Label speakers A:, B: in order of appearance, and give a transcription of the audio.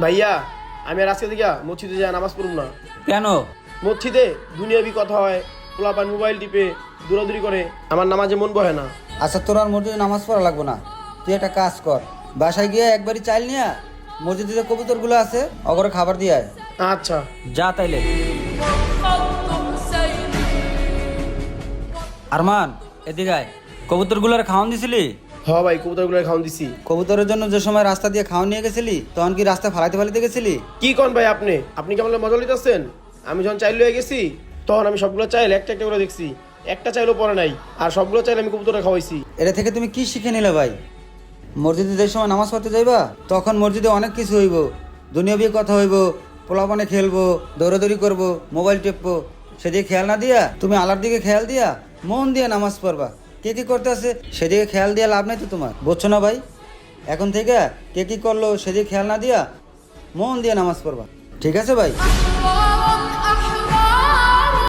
A: ভাইয়া আমি আর আজকে থেকে মসজিদে যাই নামাজ পড়ুম না।
B: কেন?
A: মসজিদে দুনিয়াবি কথা হয় পোলাপান মোবাইল টিপে দূরাদূরি করে আমার নামাজে মন বহে না।
C: আচ্ছা তোর আর মসজিদে নামাজ পড়া লাগবো না। তুই একটা কাজ কর বাসায় গিয়ে একবারই চাইল নিয়ে মসজিদে যে কবুতরগুলো আছে অগরে খাবার দিয়ে আয়।
A: আচ্ছা।
B: যা তাইলে। আরমান এদিকে আয়। কবুতরগুলোর খাওয়ান দিছিলি?
A: হ ভাই কবুতরগুলো খাওয়ান দিছি।
C: কবুতরের জন্য যে সময় রাস্তা দিয়ে খাওয়া নিয়ে গেছিলি তখন কি রাস্তা ফালাইতে ফালাইতে গেছিলি?
A: কি কন ভাই আপনি? আপনি কেমন মজা লিতেছেন আমি যখন চাইল হয়ে গেছি তখন আমি সবগুলো চাইল একটা একটা করে দেখছি। একটা চাইলেও পরে নাই আর সবগুলো চাইলে আমি কবুতরে খাওয়াইছি।
C: এটা থেকে তুমি কি শিখে নিলে ভাই? মসজিদে যে সময় নামাজ পড়তে যাইবা তখন মসজিদে অনেক কিছু হইব। দুনিয়াবি কথা হইব পোলাপানে খেলব দৌড়াদৌড়ি করব মোবাইল টেপবো। সেদিকে খেয়াল না দিয়া তুমি আলার দিকে খেয়াল দিয়া মন দিয়ে নামাজ পড়বা। কে কি করতে আছে সেদিকে খেয়াল দিয়ে লাভ নাই তো তোমার। বুঝছ না ভাই? এখন থেকে কে কি করল সেদিকে খেয়াল না দিয়া মন দিয়ে নামাজ পড়বা। ঠিক আছে ভাই?